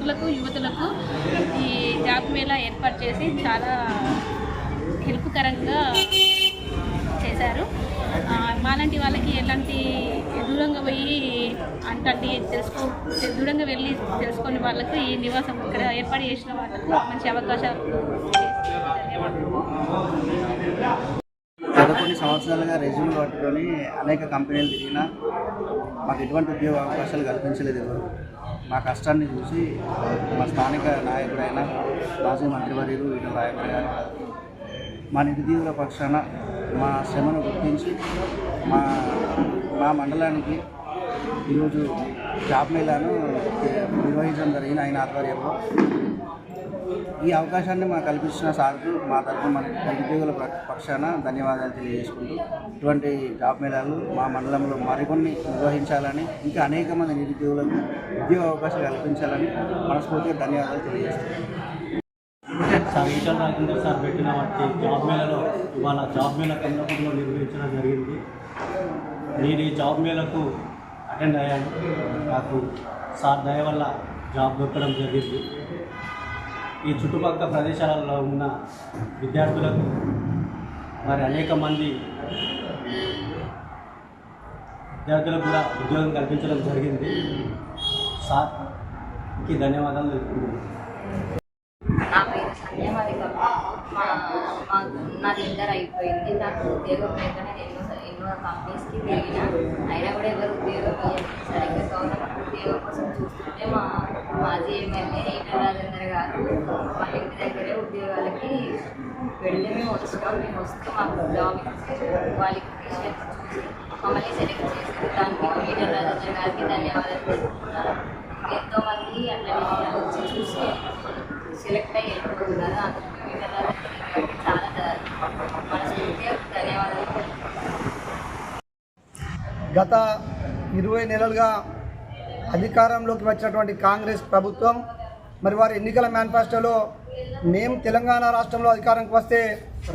యువకులకు యువతులకు ఈ జాబ్ మేళా ఏర్పాటు చేసి చాలా హెల్ప్కరంగా చేశారు. మాలాంటి వాళ్ళకి ఎలాంటి దూరంగా పోయి అంటే తెలుసుకో దూరంగా వెళ్ళి తెలుసుకునే వాళ్ళకు ఈ నివాసం ఇక్కడ ఏర్పాటు చేసిన వాళ్ళకు మంచి అవకాశాలు ధన్యవాదాలు గత కొన్ని సంవత్సరాలుగా రెజ్యూమ్ పట్టుకొని అనేక కంపెనీలు తిరిగినా మాకు ఎటువంటి ఉద్యోగ అవకాశాలు కల్పించలేదు ఎవరు. మా కష్టాన్ని చూసి మా స్థానిక నాయకుడైన మాజీ మంత్రివర్యులు ఈటల రాయపల్లి గారు మా నిరుద్యోగుల పక్షాన మా శ్రమను గుర్తించి మా మా మండలానికి ఈరోజు జాబ్ మేళాను నిర్వహించడం జరిగింది ఆయన ఆధ్వర్యంలో. ఈ అవకాశాన్ని మాకు కల్పించిన సార్కు మా తరఫున మన నిరుద్యోగుల పక్షాన ధన్యవాదాలు తెలియజేసుకుంటూ ఇటువంటి జాబ్ మేళాలు మా మండలంలో మరికొన్ని నిర్వహించాలని ఇంకా అనేక మంది నిరుద్యోగులకు ఉద్యోగ అవకాశాలు కల్పించాలని మనస్ఫూర్తిగా ధన్యవాదాలు తెలియజేస్తున్నాను సార్ ఈటల రాజేంద్ర సార్ పెట్టిన వాటి జాబ్ మేళలో ఇవాళ జాబ్ మేళ కందపూర్లో నిర్వహించడం జరిగింది. నేను ఈ జాబ్ మేళకు అటెండ్ అయ్యాను. నాకు సార్ దయ వల్ల జాబ్ దొరకడం జరిగింది. ఈ చుట్టుపక్కల ప్రదేశాలలో ఉన్న విద్యార్థులకు మరి అనేక మంది విద్యార్థులకు కూడా ఉద్యోగం కల్పించడం జరిగింది. సార్కి ధన్యవాదాలు తెలుపుతున్నాను నా పేరు సంధ్య మాది మా మా నాది ఇంటర్ అయిపోయింది. నాకు ఉద్యోగం లేకనే కంపెనీస్కి తిరిగిన అయినా కూడా ఎవరు ఉద్యోగం సరిగ్గా గవర్నమెంట్ ఉద్యోగం కోసం చూస్తుంటే మా మాజీ ఎమ్మెల్యే ఈటల రాజేందర్ గారు మా ఇంటి దగ్గరే ఉద్యోగాలకి వెళ్ళి మేము వచ్చినాం మేము వస్తే మాకు జాబ్ ఇచ్చి క్వాలిఫికేషన్ చూసి మమ్మల్ని సెలెక్ట్ చేసి దానికి ఈటల రాజేందర్ గారికి ధన్యవాదాలు తెలుపుతున్నాను ఎంతోమంది అట్లా వచ్చి చూసి సెలెక్ట్ అయ్యి వెళ్ళిపోతున్నారు అందుకు ఈటల రాజేందర్ గారికి చాలా ధ- మనస్ఫూర్తిగా ధన్యవాదాలు గత ఇరవై నెలలుగా అధికారంలోకి వచ్చినటువంటి కాంగ్రెస్ ప్రభుత్వం మరి వారి ఎన్నికల మేనిఫెస్టోలో మేము తెలంగాణ రాష్ట్రంలో అధికారంకి వస్తే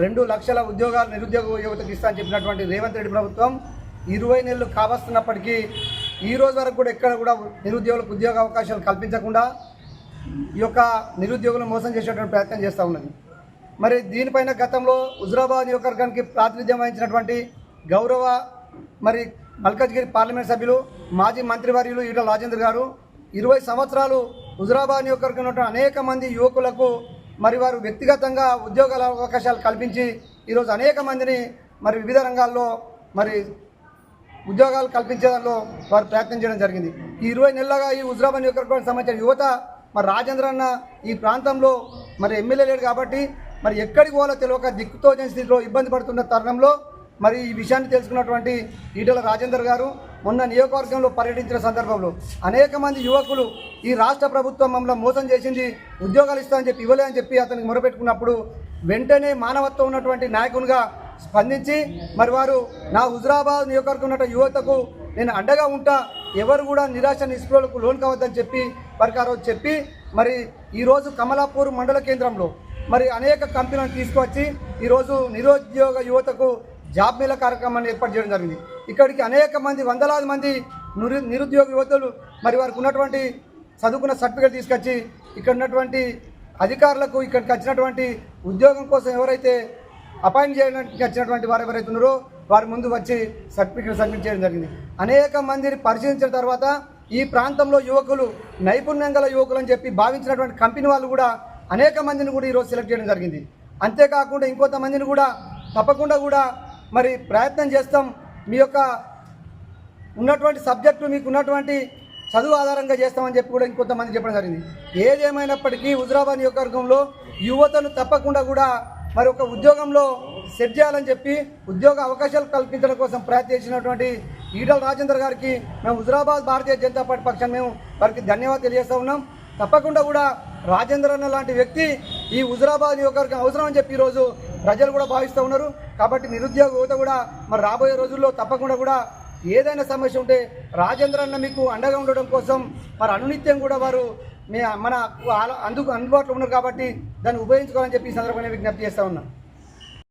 రెండు లక్షల ఉద్యోగాలు నిరుద్యోగ యువతకు ఇస్తా అని చెప్పినటువంటి రేవంత్ రెడ్డి ప్రభుత్వం ఇరవై నెలలు కావస్తున్నప్పటికీ ఈ రోజు వరకు కూడా ఎక్కడ కూడా నిరుద్యోగులకు ఉద్యోగ అవకాశాలు కల్పించకుండా ఈ యొక్క నిరుద్యోగులను మోసం చేసేటువంటి ప్రయత్నం చేస్తూ ఉన్నది. మరి దీనిపైన గతంలో హుజురాబాద్ నియోజకవర్గానికి ప్రాతినిధ్యం వహించినటువంటి గౌరవ మరి మల్కజ్గిరి పార్లమెంట్ సభ్యులు మాజీ మంత్రివర్యులు ఈటల రాజేంద్ర గారు. ఇరవై సంవత్సరాలు హుజురాబాద్ నియోజకవర్గంలో అనేక మంది యువకులకు మరి వారు వ్యక్తిగతంగా ఉద్యోగాల అవకాశాలు కల్పించి ఈరోజు అనేక మందిని మరి వివిధ రంగాల్లో మరి ఉద్యోగాలు కల్పించేదానిలో వారు ప్రయత్నం చేయడం జరిగింది. ఈ ఇరవై నెలలుగా ఈ హుజరాబాద్ నియోజకవర్గానికి సంబంధించిన యువత మరి రాజేంద్ర అన్న ఈ ప్రాంతంలో మరి ఎమ్మెల్యే లేడు కాబట్టి మరి ఎక్కడికి పోవాలో తెలియక దిక్కుతో స్థితిలో ఇబ్బంది పడుతున్న తరుణంలో మరి ఈ విషయాన్ని తెలుసుకున్నటువంటి ఈటల రాజేందర్ గారు మొన్న నియోజకవర్గంలో పర్యటించిన సందర్భంలో అనేక మంది యువకులు ఈ రాష్ట్ర ప్రభుత్వం మమ్మల్ని మోసం చేసింది ఉద్యోగాలు ఇస్తామని చెప్పి ఇవ్వలే అని చెప్పి అతనికి మొరపెట్టుకున్నప్పుడు వెంటనే మానవత్వం ఉన్నటువంటి నాయకునిగా స్పందించి మరి వారు నా హుజరాబాద్ నియోజకవర్గం ఉన్న యువతకు నేను అండగా ఉంటా ఎవరు కూడా నిరాశ నిస్పృహలకు లోన్ కావద్దని చెప్పి వారికి ఆ రోజు చెప్పి మరి ఈరోజు కమలాపూర్ మండల కేంద్రంలో మరి అనేక కంపెనీలను తీసుకువచ్చి ఈరోజు నిరుద్యోగ యువతకు జాబ్ మేళ కార్యక్రమాన్ని ఏర్పాటు చేయడం జరిగింది. ఇక్కడికి అనేక మంది వందలాది మంది నిరు నిరుద్యోగ యువతులు మరి వారికి ఉన్నటువంటి చదువుకున్న సర్టిఫికేట్ తీసుకొచ్చి ఇక్కడ ఉన్నటువంటి అధికారులకు ఇక్కడికి వచ్చినటువంటి ఉద్యోగం కోసం ఎవరైతే అపాయింట్ చేయడానికి వచ్చినటువంటి వారు ఎవరైతే ఉన్నారో వారి ముందు వచ్చి సర్టిఫికేట్ సబ్మిట్ చేయడం జరిగింది. అనేక మందిని పరిశీలించిన తర్వాత ఈ ప్రాంతంలో యువకులు నైపుణ్యం గల యువకులు అని చెప్పి భావించినటువంటి కంపెనీ వాళ్ళు కూడా అనేక మందిని కూడా ఈరోజు సెలెక్ట్ చేయడం జరిగింది. అంతేకాకుండా ఇంకొంతమందిని కూడా తప్పకుండా కూడా మరి ప్రయత్నం చేస్తాం. మీ యొక్క ఉన్నటువంటి సబ్జెక్టు మీకు ఉన్నటువంటి చదువు ఆధారంగా చేస్తామని చెప్పి కూడా ఇంకొంతమంది చెప్పడం జరిగింది. ఏదేమైనప్పటికీ హుజరాబాద్ నియోజకవర్గంలో యువతను తప్పకుండా కూడా మరి ఒక ఉద్యోగంలో సెట్ చేయాలని చెప్పి ఉద్యోగ అవకాశాలు కల్పించడం కోసం ప్రయత్నించినటువంటి ఈటల రాజేందర్ గారికి మేము హుజరాబాద్ భారతీయ జనతా పార్టీ పక్షాన్ని మేము వారికి ధన్యవాదాలు తెలియజేస్తూ ఉన్నాం. తప్పకుండా కూడా రాజేంద్ర అన్న లాంటి వ్యక్తి ఈ హుజరాబాద్ నియోజకవర్గం అవసరం అని చెప్పి ఈరోజు ప్రజలు కూడా భావిస్తూ ఉన్నారు. కాబట్టి నిరుద్యోగ యువత కూడా మరి రాబోయే రోజుల్లో తప్పకుండా కూడా ఏదైనా సమస్య ఉంటే రాజేంద్ర అన్న మీకు అండగా ఉండడం కోసం మరి అనునిత్యం కూడా వారు మన అందుకు అందుబాటులో ఉన్నారు కాబట్టి దాన్ని ఉపయోగించుకోవాలని చెప్పి ఈ సందర్భంగా విజ్ఞప్తి చేస్తా ఉన్నాం.